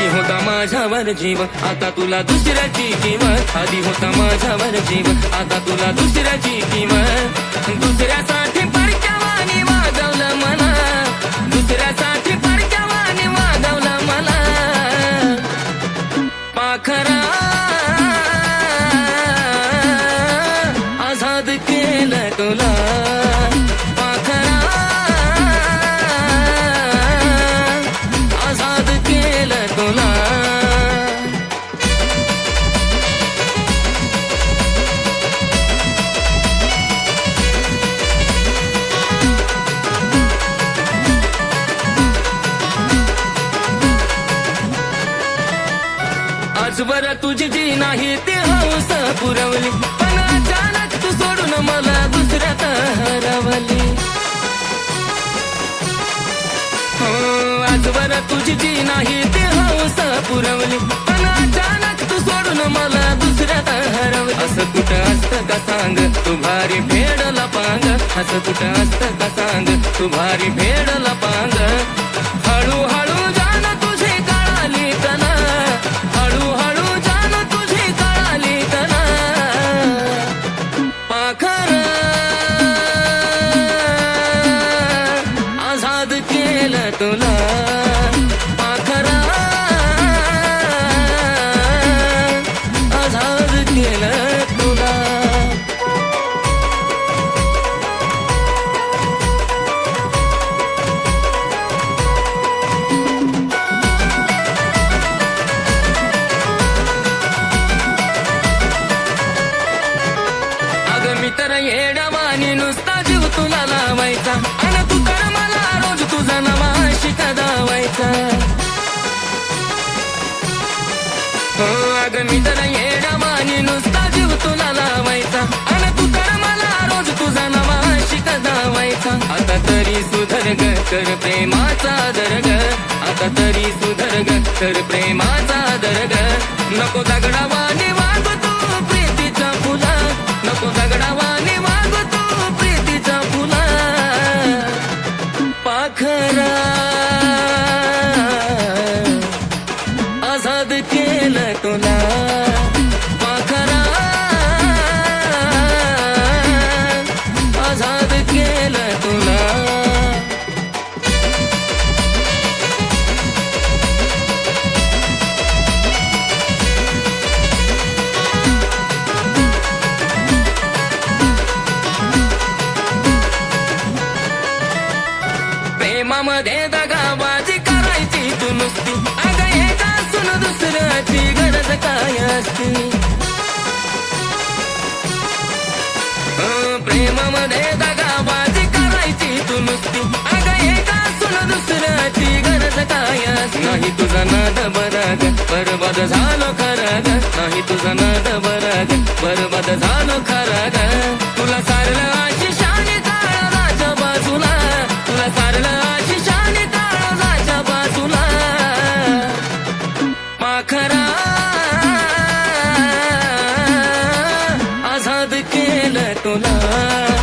आधी होता माझ्यावर जीव आता तुला दुसऱ्याची किंमत. आधी होता माझ्यावर जीव आता तुला दुसऱ्याची किंमत. दुसऱ्यासाठी परक्यावानी वाजवलं मला. दुसऱ्यासाठी परक्यावानी वाजवलं मला. पाखर आजवर तुझी जी नाही ती हौस पुरवली. पण अचानक तू सोडून मला दुसऱ्यात हरवली हो आजवर तुझी जी नाही ती हौस पुरवली. पण अचानक तू सोडून मला दुसऱ्यात हरवली असं कुठं असतं का सांग? तू भारी फेडला पांग. असं कुठं असतं का सांग? तू भारी फेडला पांग. मी नुसता जीव तुला लावायचा. आणि तू कर मला रोज तुझा नवा शिका दावायचा. हो मी तर नुसता जीव तुला लावायचा. आणि तू मला रोज तुझा नवा शिका दावायचा. आता तरी सुधर ग कर प्रेमाचा दर्ग आता तरी सुधर ग कर प्रेमाचा दर्ग नको दगडावा प्रेमामध्ये दगाबाजी करायची तू नुसती. अगं एका सुन दुसऱ्याची गरज काय असती? प्रेमामध्ये दगाबाजी करायची तू नुसती. अगं एका सुन दुसऱ्याची गरज काय असती? नाही तुझा नाद बराग बरबाद झालो खरं. ग नाही तुझा नाद बराग बरबाद झालो and i